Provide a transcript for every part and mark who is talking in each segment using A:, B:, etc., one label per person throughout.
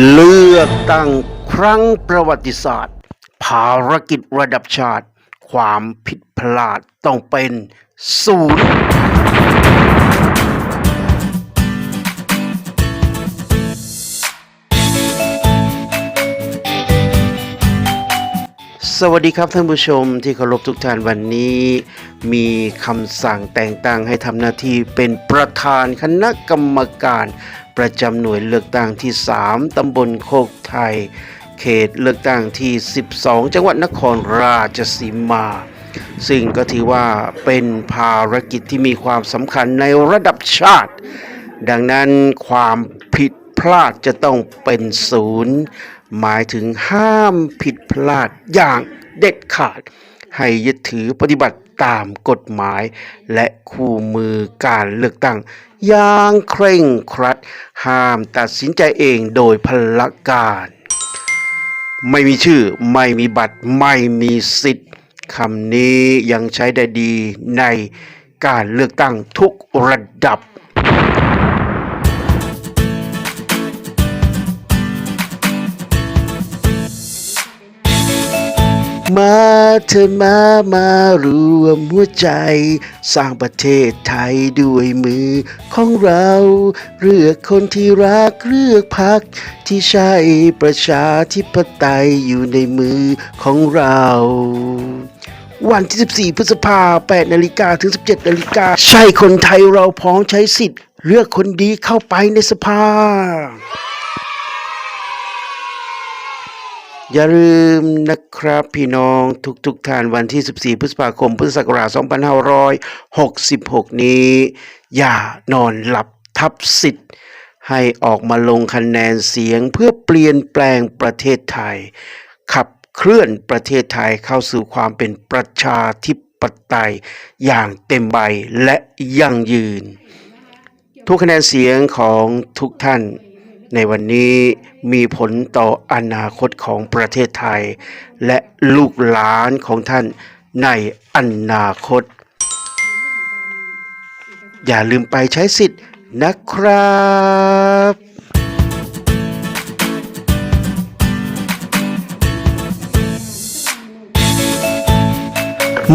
A: เลือกตั้งครั้งประวัติศาสตร์ ภารกิจระดับชาติ ความผิดพลาดต้องเป็นศูนย์สวัสดีครับท่านผู้ชมที่เคารพทุกท่านวันนี้ มีคำสั่งแต่งตั้งให้ทำหน้าที่เป็นประธานคณะกรรมการ ประจำหน่วยเลือกตั้งที่ 3 ตำบลโคกไทย เขตเลือกตั้งที่ 12 จังหวัดนครราชสีมา ซึ่งก็ถือว่าเป็นภารกิจที่มีความสำคัญในระดับชาติ ดังนั้นความผิดพลาดจะต้องเป็นศูนย์ หมายถึงห้ามผิดพลาดอย่างเด็ดขาด ให้ยึดถือปฏิบัติ ตามกฎหมาย และคู่มือการเลือกตั้ง อย่างเคร่งครัด ห้ามตัดสินใจเองโดยพลการ ไม่มีชื่อ ไม่มีบัตร ไม่มีสิทธิ์คำนี้ยังใช้ได้ดีในการเลือกตั้งทุกระดับ มาเธอมามารวมหัวใจ สร้างประเทศไทยด้วยมือของเรา เลือกคนที่รักเลือกพักที่ใช่ประชาธิปไตยอยู่ในมือของเรา วันที่ 14 พฤษภา8นาฬิกาถึง 17นาฬิกาใช่คนไทยเราพร้องใช้สิทธิ์ เลือกคนดีเข้าไปในสภา อย่าลืมนะครับพี่น้องทุกๆทท่านวันที่ 14 พฤษภาคม พุทธศักราช 2566 นี้ อย่านอนหลับทับสิทธิ์ ให้ออกมาลงคะแนนเสียงเพื่อเปลี่ยนแปลงประเทศไทย ขับเคลื่อนประเทศไทยเข้าสู่ความเป็นประชาธิปไตย อย่างเต็มใบและยั่งยืน ทุกคะแนนเสียงของทุกท่าน ในวันนี้มีผลต่ออนาคตของประเทศไทย และลูกหลานของท่านในอนาคต อย่าลืมไปใช้สิทธิ์นะครับ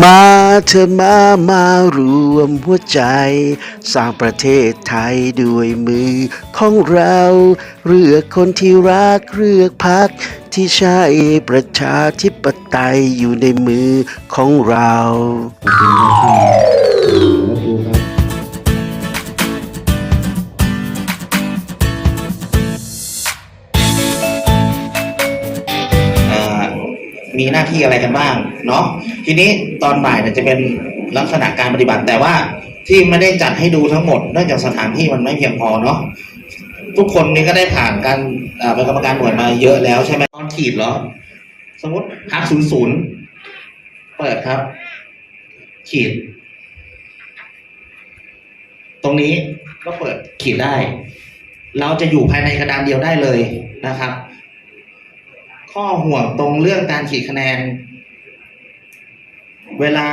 A: มาเธอมามารวมหัวใจ สร้างประเทศไทยด้วยมือของเราเลือกคนที่รักเลือกพักที่ใช่ประชาธิปไตยอยู่ในมือของเรา
B: มีหน้าที่อะไรกันบ้างเนาะทีนี้ตอนบ่ายเนี่ยจะเป็นลักษณะการปฏิบัติแต่ว่าที่ไม่ได้จัดให้ดูทั้งหมดเนื่องจากสถานที่มันไม่เพียงพอเนาะทุกคนนี่ก็ได้ผ่านการเอ่อเป็นกรรมการหน่วยมาเยอะแล้วใช่ไหมตอนขีดเหรอ สมมติพักศูนย์ศูนย์เปิดครับ ขีด ตรงนี้ก็เปิดขีดได้ เราจะอยู่ภายในกระดานเดียวได้เลยนะครับ ข้อห่วงตรงเรื่องการขีดคะแนน เวลา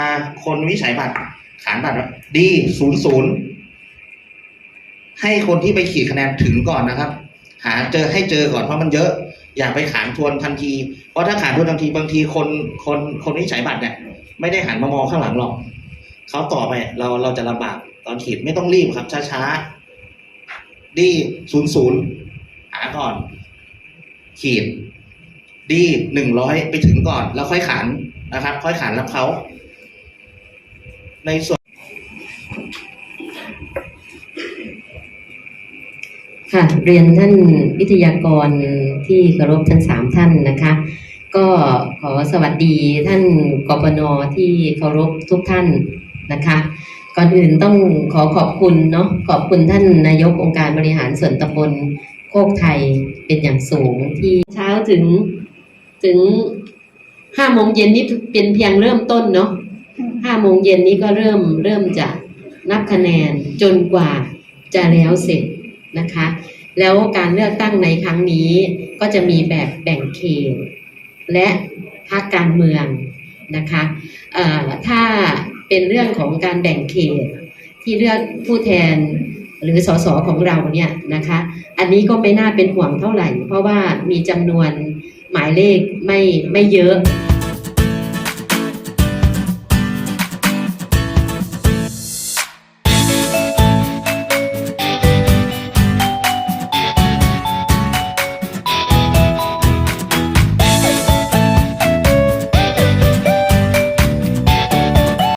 B: คนวิจัยบัตรขานบัตรดีศูนย์ศูนย์ให้คนที่ไปขีดคะแนนถึงก่อนนะครับ หาเจอให้เจอก่อนเพราะมันเยอะ อย่าไปขานทวนทันที เพราะถ้าขานทวนทันทีบางทีคนคนคนวิจัยบัตรเนี่ยไม่ได้หันมามองข้างหลังหรอกเขาต่อไปเราเราจะลำบากตอนขีดไม่ต้องรีบครับ ช้าๆดีศูนย์ศูนย์หาก่อน ขีด ดีหนึ่งร้อยไปถึงก่อน แล้วค่อยขานนะครับ ค่อยขานรับเขา ในส่วน
C: ค่ะเรียนท่านวิทยากรที่เคารพทั้งสามท่านนะคะ ก็ขอสวัสดีท่านกปนที่เคารพทุกท่านนะคะก่อนอื่นต้องขอขอบคุณเนาะขอบคุณท่านนายกองค์การบริหารส่วนตำบลโคกไทยเป็นอย่างสูงที่เช้าถึง ถึงห้าโมงเย็นนี้เป็นเพียงเริ่มต้นเนาะห้าโมงเย็นนี้ก็เริ่มเริ่มจะนับคะแนนจนกว่าจะแล้วเสร็จนะคะ แล้วการเลือกตั้งในครั้งนี้ก็จะมีแบบแบ่งเขตและพรรคการเมืองนะคะถ้าเป็นเรื่องของการแบ่งเขตที่เลือกผู้แทนหรือสสของเราเนี่ยนะคะ อันนี้ก็ไม่น่าเป็นห่วงเท่าไหร่ เพราะว่ามีจำนวน หมายเลขไม่ไม่เยอะ